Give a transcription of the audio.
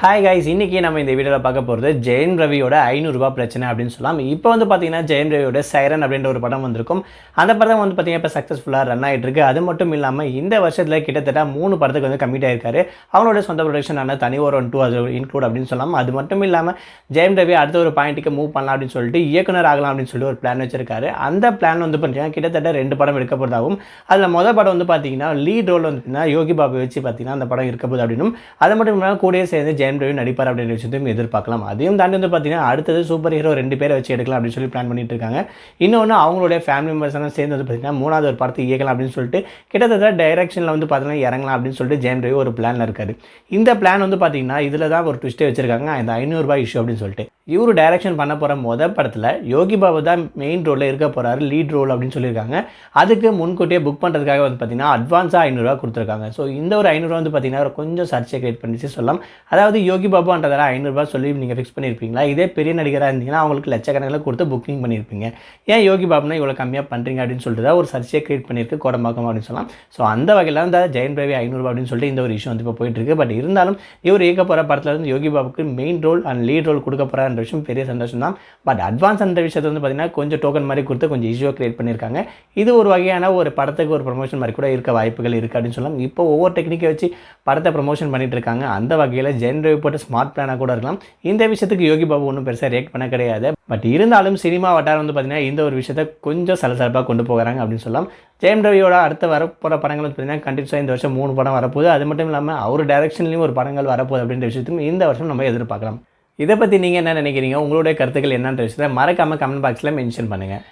Hi guys இன்றைக்கி நம்ம இந்த வீடியோவில் பார்க்க போகிறது ஜெயன் ரவியோட ஐநூறுரூபா பிரச்சனை அப்படின்னு சொல்லலாம். இப்போ வந்து பார்த்தீங்கன்னா ஜெயன் ரவியோட சைரன் அப்படின்ற ஒரு படம் வந்திருக்கும். அந்த படம் வந்து பார்த்தீங்கன்னா இப்போ சக்ஸஸ்ஃபுல்லாக ரன் ஆகிட்டு இருக்கு. அது மட்டும் இல்லாமல் இந்த வருஷத்தில் கிட்டத்தட்ட மூணு படத்துக்கு வந்து கம்மிட் ஆயிருக்காரு. அவனோட சொந்த ப்ரொடக்ஷனான தனி ஒரு ஒன் டூ அது இன்க்ளூட் அப்படின்னு சொல்லலாம். அது மட்டும் இல்லாமல் ஜெயம் ரவி அடுத்த ஒரு பாயிண்ட்டுக்கு மூவ் பண்ணலாம் அப்படின்னு சொல்லிட்டு இயக்குனர் ஆகலாம் அப்படின்னு சொல்லிட்டு ஒரு பிளான் வச்சிருக்காரு. அந்த பிளான் வந்து பார்த்தீங்கன்னா கிட்டத்தட்ட ரெண்டு படம் எடுக்க போகிறதாகவும் அதில் மொதல் படம் வந்து பார்த்தீங்கன்னா லீட் ரோல் வந்து பார்த்தீங்கன்னா யோகி பாபு வச்சு பார்த்தீங்கன்னா அந்த படம் இருக்க போகுது அப்படின்னும். அது மட்டும் இல்லாமல் கூடயே சேர்ந்து ஜெயம் ரவி நடிப்பார் அப்படின்ற விஷயத்தையும் எதிர்பார்க்கலாம். அதையும் தாண்டி வந்து பார்த்தீங்கன்னா அடுத்தது சூப்பர் ஹீரோ ரெண்டு பேரை வச்சு எடுக்கலாம் அப்படின்னு சொல்லி பிளான் பண்ணிட்டு இருக்காங்க. இன்னொன்று அவங்களுடைய ஃபேமிலி மெம்பர்ஸ் எல்லாம் சேர்ந்து வந்து பார்த்தீங்கன்னா மூணாவது ஒரு படத்தை இயக்கலாம் அப்படின்னு சொல்லிட்டு கிட்டத்தட்ட டைரக்ஷனில் வந்து பார்த்தீங்கன்னா இறங்கலாம் அப்படின்னு சொல்லிட்டு ஜெயம் ரவி ஒரு பிளானில் இருக்காரு. இந்த பிளான் வந்து பார்த்தீங்கன்னா இதில் தான் ஒரு ட்விஸ்ட்டே வச்சிருக்காங்க. இந்த ஐநூறுரூபா இஷ்யூ அப்படின்னு சொல்லிட்டு. இவர் டைரக்ஷன் பண்ண போகிற மொதல் படத்தில் யோகி பாபு தான் மெயின் ரோலில் இருக்க போகிறாரு லீட் ரோல் அப்படின்னு சொல்லியிருக்காங்க. அதுக்கு முன்கூட்டியே புக் பண்ணுறதுக்காக வந்து பார்த்தீங்கன்னா அட்வான்ஸாக ஐநூறுரூவா கொடுத்துருக்காங்க. ஸோ இந்த ஒரு ஐநூறுரூவா வந்து பார்த்தீங்கன்னா கொஞ்சம் சர்ச்சை கிரியேட் பண்ணிச்சு சொல்லலாம். அதாவது யோகி பாபுன்றதெல்லாம் ஐநூறுரூவா சொல்லி நீங்கள் ஃபிக்ஸ் பண்ணியிருப்பீங்களா? இதே பெரிய நடிகராக இருந்தீங்கன்னா அவங்களுக்கு லட்சக்கணக்கில் கொடுத்து புக்கிங் பண்ணியிருப்பீங்க. ஏன் யோகி பாபுனா இவ்வளோ கம்மியாக பண்ணுறீங்க அப்படின்னு சொல்லிட்டு தான் ஒரு சர்ச்சையை கிரியேட் பண்ணியிருக்கு கோடம்பாக்கம் அப்படின்னு சொல்லலாம். ஸோ அந்த வகையில் இந்த ஜெயன் ரவி ஐநூறுரூவா அப்படின்னு சொல்லிட்டு இந்த ஒரு இஷ்யூ வந்து இப்போ போயிட்டுருக்கு பட் இருந்தாலும் இவர் இயக்க போகிற படத்தில் இருந்து Yogi பாபுக்கு main role and lead role கொடுக்க போகிறான்ற விஷயம் பெரிய சந்தோஷம் தான் பட் அட்வான்ஸ் அந்த விஷயத்தை வந்து பார்த்தீங்கன்னா கொஞ்சம் டோக்கன் மாதிரி கொடுத்து கொஞ்சம் ஈஸியாக கிரியேட் பண்ணியிருக்காங்க. இது ஒரு வகையான ஒரு படத்துக்கு ஒரு ப்ரொமோஷன் மாதிரி கூட இருக்க வாய்ப்புகள் இருக்குது அப்படின்னு சொல்லலாம். இப்போ ஒவ்வொரு டெக்னிக்கை வச்சு படத்தை ப்ரொமோஷன் பண்ணிட்டு இருக்காங்க. அந்த வகையில் ஜென் ரவி போட்டு ஸ்மார்ட் பிளானாக கூட இருக்கலாம். இந்த விஷயத்துக்கு யோகி பாபு ஒன்றும் பெருசாக ரியாக்ட் பண்ண கிடையாது. பட் இருந்தாலும் சினிமா வட்டாரம் வந்து பார்த்தீங்கன்னா இந்த ஒரு விஷயத்தை கொஞ்சம் சலசலப்பாக கொண்டு போகிறாங்க அப்படின்னு சொல்லலாம். ஜெயம் ரவியோட அடுத்த வரப்போகிற படங்கள் வந்து பார்த்தீங்கன்னா கண்டிப்பாக இந்த வருஷம் மூணு படம் வரப்போகுது. அது மட்டும் இல்லாமல் அவர் டைரக்ஷன்லேயும் ஒரு படங்கள் வரப்போகுது அப்படின்ற விஷயத்தையும் இந்த வருஷம் நம்ம எதிர்பார்க்கலாம். இதை பற்றி நீங்கள் என்ன நினைக்கிறீங்க? உங்களுடைய கருத்துக்கள் என்னன்ற விஷயத்தை மறக்காமல் கமெண்ட் பாக்ஸில் மென்ஷன் பண்ணுங்கள்